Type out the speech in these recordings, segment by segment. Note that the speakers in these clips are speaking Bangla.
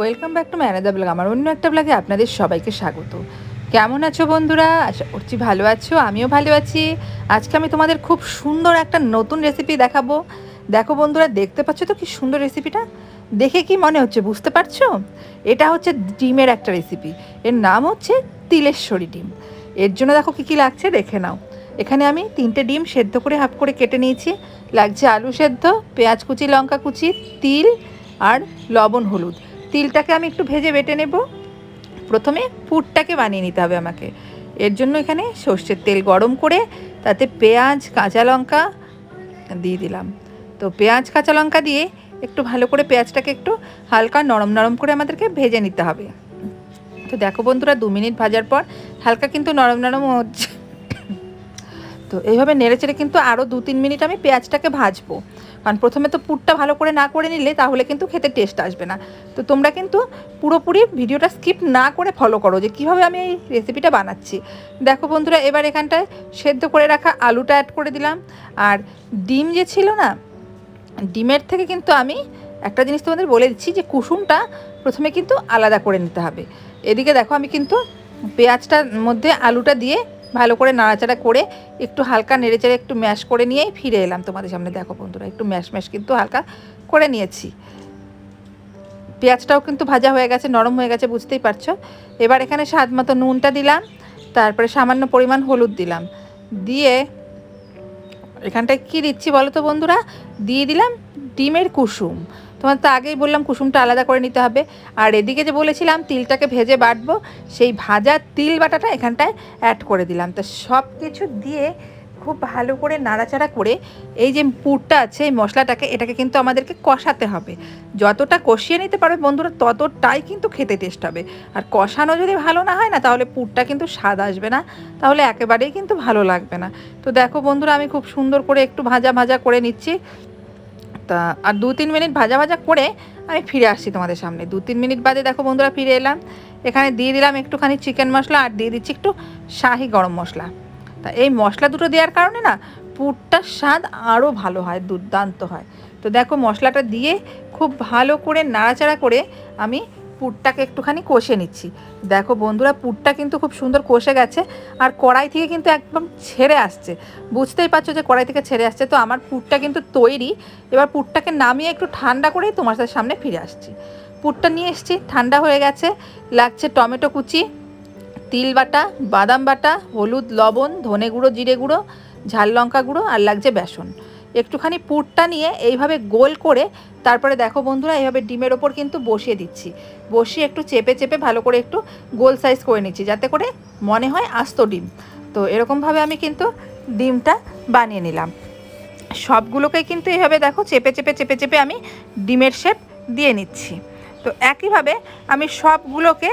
ওয়েলকাম ব্যাক টু ম্যানেদা ব্লগ আমার অন্য একটা ব্লগে আপনাদের সবাইকে স্বাগত। কেমন আছো বন্ধুরা? আশা করছি ভালো আছো, আমিও ভালো আছি। আজকে আমি তোমাদের খুব সুন্দর একটা নতুন রেসিপি দেখাবো। দেখো বন্ধুরা, দেখতে পাচ্ছ তো কি সুন্দর রেসিপিটা দেখে কি মনে হচ্ছে, বুঝতে পারছ? এটা হচ্ছে ডিমের একটা রেসিপি এর নাম হচ্ছে তিলেশ্বরী ডিম। এর জন্য দেখো কী কী লাগছে, দেখে নাও। এখানে আমি তিনটে ডিম সেদ্ধ করে হাফ করে কেটে নিয়েছি। লাগছে আলু সেদ্ধ, পেঁয়াজ কুচি, লঙ্কা কুচি, তিল আর লবণ, হলুদ। তিলটাকে আমি একটু ভেজে বেটে নেব। প্রথমে পুরটাকে বানিয়ে নিতে হবে আমাকে। এর জন্য এখানে সর্ষের তেল গরম করে তাতে পেঁয়াজ, কাঁচা লঙ্কা দিয়ে দিলাম। তো পেঁয়াজ, কাঁচা লঙ্কা দিয়ে একটু ভালো করে পেঁয়াজটাকে একটু হালকা নরম নরম করে আমাদেরকে ভেজে নিতে হবে। তো দেখো বন্ধুরা, দু মিনিট ভাজার পর হালকা কিন্তু নরম নরম হচ্ছে। তো এইভাবে নেড়ে চেড়ে কিন্তু আরও দু তিন মিনিট আমি পেঁয়াজটাকে ভাজবো। কারণ প্রথমে তো পুরটা ভালো করে না করে নিলে তাহলে কিন্তু খেতে টেস্ট আসবে না। তো তোমরা কিন্তু পুরোপুরি ভিডিওটা স্কিপ না করে ফলো করো যে কীভাবে আমি এই রেসিপিটা বানাচ্ছি। দেখো বন্ধুরা, এবার এখানটায় সেদ্ধ করে রাখা আলুটা অ্যাড করে দিলাম। আর ডিম যে ছিল না, ডিমের থেকে কিন্তু আমি একটা জিনিস তোমাদের বলে দিচ্ছি যে কুসুমটা প্রথমে কিন্তু আলাদা করে নিতে হবে। এদিকে দেখো আমি কিন্তু পেঁয়াজটার মধ্যে আলুটা দিয়ে ভালো করে নাড়াচাড়া করে একটু হালকা নেড়েচেড়ে একটু ম্যাশ করে নিয়েই ফিরে এলাম তোমাদের সামনে। দেখো বন্ধুরা, একটু ম্যাশ ম্যাশ কিন্তু হালকা করে নিয়েছি। পেঁয়াজটাও কিন্তু ভাজা হয়ে গেছে, নরম হয়ে গেছে, বুঝতেই পারছ? এবার এখানে স্বাদ মতো নুনটা দিলাম, তারপরে সামান্য পরিমাণ হলুদ দিলাম। দিয়ে এখানটায় কী দিচ্ছি বলো তো বন্ধুরা? দিয়ে দিলাম ডিমের কুসুম। তোমার তো আগেই বললাম কুসুমটা আলাদা করে নিতে হবে। আর এদিকে যে বলেছিলাম, তিলটাকে ভেজে বাটবো, সেই ভাজা তিল বাটাটা এখানটায় অ্যাড করে দিলাম। তো সব কিছু দিয়ে খুব ভালো করে নাড়াচাড়া করে এই যে পুরটা আছে, এই মশলাটাকে, এটাকে কিন্তু আমাদেরকে কষাতে হবে। যতটা কষিয়ে নিতে পারবে বন্ধুরা, ততটাই কিন্তু খেতে টেস্ট হবে। আর কষানো যদি ভালো না হয় না, তাহলে পুরটা কিন্তু স্বাদ আসবে না। তাহলে একেবারেই কিন্তু ভালো লাগবে না। তো দেখো বন্ধুরা, আমি খুব সুন্দর করে একটু ভাজা ভাজা করে নিচ্ছি। তা, আর দু তিন মিনিট ভাজা ভাজা করে আমি ফিরে আসছি তোমাদের সামনে। দু তিন মিনিট বাদে দেখো বন্ধুরা ফিরে এলাম। এখানে দিয়ে দিলাম একটুখানি চিকেন মশলা আর দিয়ে দিচ্ছি একটু শাহি গরম মশলা। তা এই মশলা দুটো দেওয়ার কারণে না পুরটার স্বাদ আরও ভালো হয়, দুর্দান্ত হয়। তো দেখো মশলাটা দিয়ে খুব ভালো করে নাড়াচাড়া করে আমি পুরটাকে একটুখানি কষে নিচ্ছি। দেখো বন্ধুরা, পুরটা কিন্তু খুব সুন্দর কষে গেছে আর কড়াই থেকে কিন্তু একদম ছেড়ে আসছে। বুঝতেই পারছ যে কড়াই থেকে ছেড়ে আসছে, তো আমার পুরটা কিন্তু তৈরি। এবার পুরটাকে নামিয়ে একটু ঠান্ডা করেই তোমার সাথে সামনে ফিরে আসছি। পুরটা নিয়ে এসছি, ঠান্ডা হয়ে গেছে। লাগছে টমেটো কুচি, তিল বাটা, বাদাম বাটা, হলুদ, লবণ, ধনে গুঁড়ো, জিরে গুঁড়ো, ঝাল লঙ্কা গুঁড়ো আর লাগছে বেসন। একটুখানি পুরটা নিয়ে এইভাবে গোল করে তারপরে দেখো বন্ধুরা, এইভাবে ডিমের ওপর কিন্তু বসিয়ে দিচ্ছি। বসিয়ে একটু চেপে চেপে ভালো করে একটু গোল সাইজ করে নিচ্ছি, যাতে করে মনে হয় আস্ত ডিম। তো এরকমভাবে আমি কিন্তু ডিমটা বানিয়ে নিলাম। সবগুলোকে কিন্তু এইভাবে দেখো চেপে চেপে চেপে চেপে আমি ডিমের শেপ দিয়ে নিচ্ছি। তো একইভাবে আমি সবগুলোকে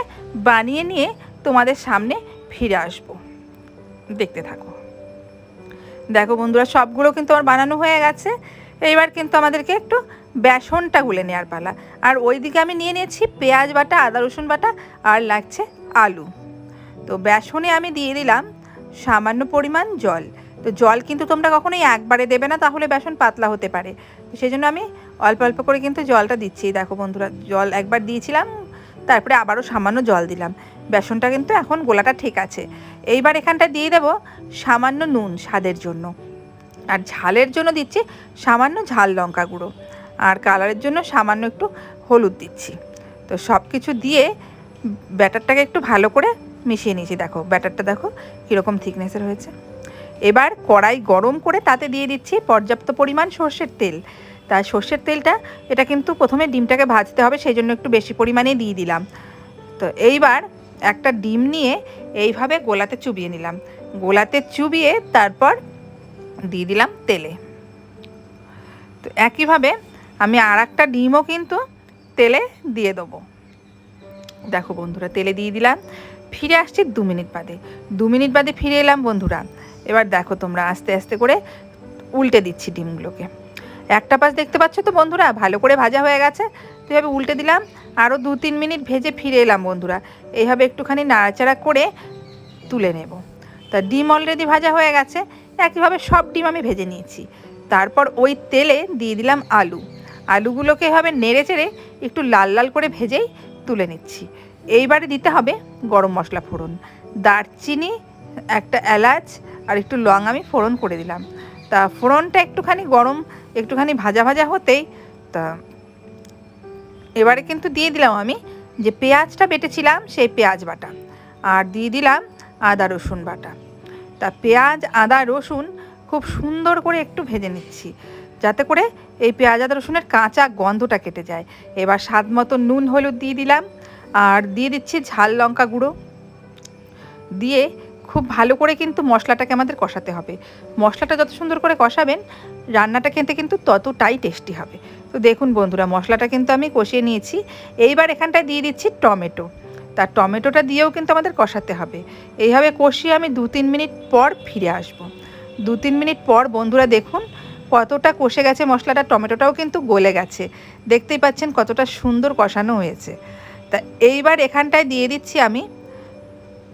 বানিয়ে নিয়ে তোমাদের সামনে ফিরে আসব। দেখতে থাকো। দেখো বন্ধুরা, সবগুলো কিন্তু আমার বানানো হয়ে গেছে। এইবার কিন্তু আমাদেরকে একটু বেসনটা গুলে নেওয়ার পালা। আর ওই দিকে আমি নিয়ে নিয়েছি পেঁয়াজ বাটা, আদা, রসুন বাটা আর লাগছে আলু। তো বেসনে আমি দিয়ে দিলাম সামান্য পরিমাণ জল। তো জল কিন্তু তোমরা কখনোই একবারে দেবে না, তাহলে বেসন পাতলা হতে পারে। তো সেই জন্য আমি অল্প অল্প করে কিন্তু জলটা দিচ্ছি। দেখো বন্ধুরা, জল একবার দিয়েছিলাম তারপরে আবারও সামান্য জল দিলাম। বেসনটা কিন্তু এখন গোলাটা ঠিক আছে। এইবার এখানটা দিয়ে দেব সামান্য নুন স্বাদের জন্য। আর ঝালের জন্য দিচ্ছি সামান্য ঝাল লঙ্কা গুঁড়ো। আর কালারের জন্য সামান্য একটু হলুদ দিচ্ছি। তো সব কিছু দিয়ে ব্যাটারটাকে একটু ভালো করে মিশিয়ে নিয়েছি। দেখো, ব্যাটারটা দেখো কীরকম থিকনেসের হয়েছে। এবার কড়াই গরম করে তাতে দিয়ে দিচ্ছি পর্যাপ্ত পরিমাণ সর্ষের তেল। তাই সর্ষের তেলটা, এটা কিন্তু প্রথমে ডিমটাকে ভাজতে হবে সেই জন্য একটু বেশি পরিমাণে দিয়ে দিলাম। তো এইবার একটা ডিম নিয়ে এইভাবে গোলাতে চুবিয়ে নিলাম। গোলাতে চুবিয়ে তারপর দিয়ে দিলাম তেলে। তো একইভাবে আমি আর একটা ডিমও কিন্তু তেলে দিয়ে দেবো। দেখো বন্ধুরা, তেলে দিয়ে দিলাম। ফিরে আসছি দু মিনিট বাদে। দু মিনিট বাদে ফিরে এলাম বন্ধুরা। এবার দেখো তোমরা আস্তে আস্তে করে উল্টে দিচ্ছি ডিমগুলোকে। একটা পাশ দেখতে পাচ্ছ তো বন্ধুরা? ভালো করে ভাজা হয়ে গেছে। তো এভাবে উল্টে দিলাম। আরও দু তিন মিনিট ভেজে ফিরে এলাম বন্ধুরা। এইভাবে একটুখানি নাড়াচাড়া করে তুলে নেব। তা ডিম অলরেডি ভাজা হয়ে গেছে। একইভাবে সব ডিম আমি ভেজে নিয়েছি। তারপর ওই তেলে দিয়ে দিলাম আলু। আলুগুলোকে এভাবে নেড়ে চেড়ে একটু লাল লাল করে ভেজেই তুলে নিচ্ছি। এইবারে দিতে হবে গরম মশলা ফোড়ন। দারচিনি, একটা এলাচ আর একটু লং আমি ফোড়ন করে দিলাম। তা ফোড়নটা একটুখানি গরম, একটুখানি ভাজা ভাজা হতেই তা এবারে কিন্তু দিয়ে দিলাম আমি যে পেঁয়াজটা বেটেছিলাম সেই পেঁয়াজ বাটা আর দিয়ে দিলাম আদা রসুন বাটা। তা পেঁয়াজ, আদা, রসুন খুব সুন্দর করে একটু ভেজে নিচ্ছি যাতে করে এই পেঁয়াজ, আদা, রসুনের কাঁচা গন্ধটা কেটে যায়। এবার স্বাদ মতো নুন, হলুদ দিয়ে দিলাম আর দিয়ে দিচ্ছি ঝাল লঙ্কা গুঁড়ো। দিয়ে খুব ভালো করে কিন্তু মশলাটাকে আমাদের কষাতে হবে। মশলাটা যত সুন্দর করে কষাবেন, রান্নাটা খেতে কিন্তু ততটাই টেস্টি হবে। তো দেখুন বন্ধুরা, মশলাটা কিন্তু আমি কষিয়ে নিয়েছি। এইবার এখানটায় দিয়ে দিচ্ছি টমেটো। তার টমেটোটা দিয়েও কিন্তু আমাদের কষাতে হবে। এইভাবে কষিয়ে আমি দু তিন মিনিট পর ফিরে আসব। দু তিন মিনিট পর বন্ধুরা দেখুন কতটা কষে গেছে মশলাটা, টমেটোটাও কিন্তু গলে গেছে। দেখতেই পাচ্ছেন কতটা সুন্দর কষানো হয়েছে। তা এইবার এখানটায় দিয়ে দিচ্ছি আমি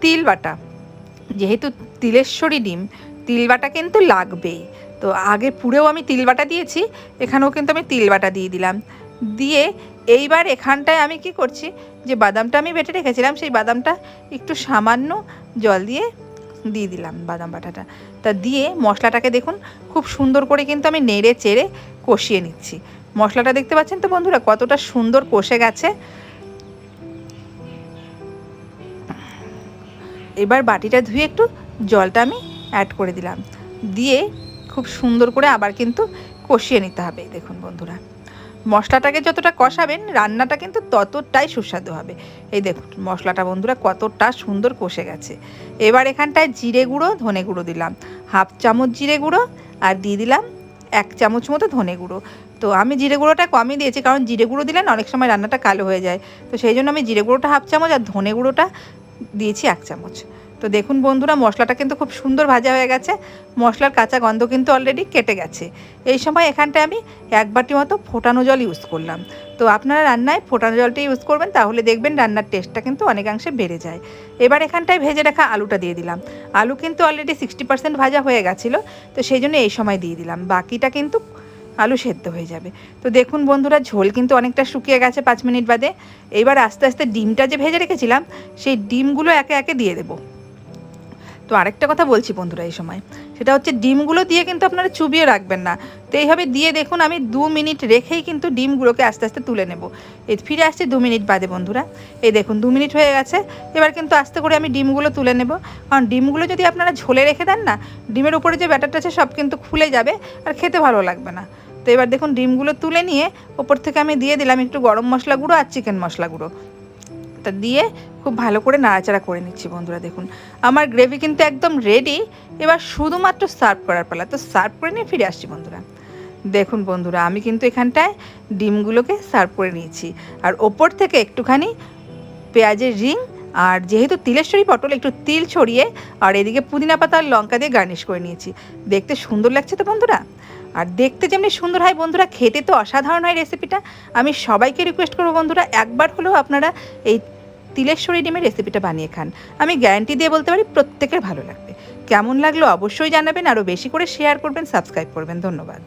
তিল বাটা। যেহেতু তিলেশ্বরী ডিম তিল বাটা কিন্তু লাগবেই তো আগে পুরেও আমি তিল বাটা দিয়েছি, এখানেও কিন্তু আমি তিল বাটা দিয়ে দিলাম। দিয়ে এইবার এখানটায় আমি কি করছি, যে বাদামটা আমি বেটে রেখেছিলাম, সেই বাদামটা একটু সামান্য জল দিয়ে দিয়ে দিলাম বাদাম বাটাটা। তা দিয়ে মশলাটাকে দেখুন, খুব সুন্দর করে কিন্তু আমি নেড়ে চেড়ে কষিয়ে নিচ্ছি। মশলাটা দেখতে পাচ্ছেন তো বন্ধুরা, কতটা সুন্দর কষে গেছে। এবার বাটিটা ধুয়ে একটু জলটা আমি অ্যাড করে দিলাম। দিয়ে খুব সুন্দর করে আবার কিন্তু কষিয়ে নিতে হবে, দেখুন বন্ধুরা। মশলাটাকে যতটা কষাবেন, রান্নাটা কিন্তু ততটাই সুস্বাদু হবে। এই দেখুন, মশলাটা বন্ধুরা কতটা সুন্দর কষে গেছে। এবার এখানটায় জিরে গুঁড়ো, ধনে গুঁড়ো দিলাম। হাফ চামচ জিরে গুঁড়ো আর দিয়ে দিলাম এক চামচ মতো ধনে গুঁড়ো। তো আমি জিরে গুঁড়োটা কমই দিয়েছি, কারণ জিরে গুঁড়ো দিলে না অনেক সময় রান্নাটা কালো হয়ে যায়। তো সেই জন্য আমি জিরে গুঁড়োটা হাফ চামচ আর ধনে গুঁড়োটা দিয়েছি এক চামচ। তো দেখুন বন্ধুরা, মশলাটা কিন্তু খুব সুন্দর ভাজা হয়ে গেছে। মশলার কাঁচা গন্ধ কিন্তু অলরেডি কেটে গেছে। এই সময় এখানটায় আমি এক বাটি মতো ফোটানো জল ইউজ করলাম। তো আপনারা রান্নায় ফোটানো জলটা ইউজ করবেন, তাহলে দেখবেন রান্নার টেস্টটা কিন্তু অনেকাংশে বেড়ে যায়। এবার এখানটায় ভেজে রাখা আলুটা দিয়ে দিলাম। আলু কিন্তু অলরেডি সিক্সটি পার্সেন্ট ভাজা হয়ে গেছিল, তো সেই জন্য এই সময় দিয়ে দিলাম। বাকিটা কিন্তু আলু সেদ্ধ হয়ে যাবে। তো দেখুন বন্ধুরা, ঝোল কিন্তু অনেকটা শুকিয়ে গেছে পাঁচ মিনিট বাদে। এবার আস্তে আস্তে ডিমটা যে ভেজে রেখেছিলাম, সেই ডিমগুলো একে একে দিয়ে দেবো। তো আরেকটা কথা বলছি বন্ধুরা এই সময়, সেটা হচ্ছে ডিমগুলো দিয়ে কিন্তু আপনারা চুবিয়ে রাখবেন না। তো এইভাবে দিয়ে দেখুন, আমি দু মিনিট রেখেই কিন্তু ডিমগুলোকে আস্তে আস্তে তুলে নেব। এই ফিরে আসছি দু মিনিট বাদে বন্ধুরা। এই দেখুন, দু মিনিট হয়ে গেছে। এবার কিন্তু আস্তে করে আমি ডিমগুলো তুলে নেব। কারণ ডিমগুলো যদি আপনারা ঝোলে রেখে দেন না, ডিমের উপরে যে ব্যাটারটা আছে সব কিন্তু খুলে যাবে আর খেতে ভালো লাগবে না। তো এবার দেখুন ডিমগুলো তুলে নিয়ে ওপর থেকে আমি দিয়ে দিলাম একটু গরম মশলা গুঁড়ো আর চিকেন মশলা গুঁড়ো। তা দিয়ে খুব ভালো করে নাড়াচাড়া করে নিচ্ছি বন্ধুরা, দেখুন। আমার গ্রেভি কিন্তু একদম রেডি এবার শুধুমাত্র সার্ভ করার পালা। তো সার্ভ করে নিয়ে ফিরে আসছি বন্ধুরা। দেখুন বন্ধুরা, আমি কিন্তু এখানটায় ডিমগুলোকে সার্ভ করে নিয়েছি। আর ওপর থেকে একটুখানি পেঁয়াজের রিং আর যেহেতু তিলেশ্বরী পটল একটু তিল ছড়িয়ে আর এদিকে পুদিনা পাতা আর লঙ্কা দিয়ে গার্নিশ করে নিয়েছি। দেখতে সুন্দর লাগছে তো বন্ধুরা? আর দেখতে যেমনি সুন্দর হয় বন্ধুরা, খেতে তো অসাধারণ হয় রেসিপিটা আমি সবাইকে রিকোয়েস্ট করব বন্ধুরা, একবার হলেও আপনারা এই তিলেশ্বরী ডিমের রেসিপিটা বানিয়ে খান। আমি গ্যারান্টি দিয়ে বলতে পারি প্রত্যেকের ভালো লাগবে। কেমন লাগল অবশ্যই জানাবেন আরও বেশি করে শেয়ার করবেন সাবস্ক্রাইব করবেন। ধন্যবাদ।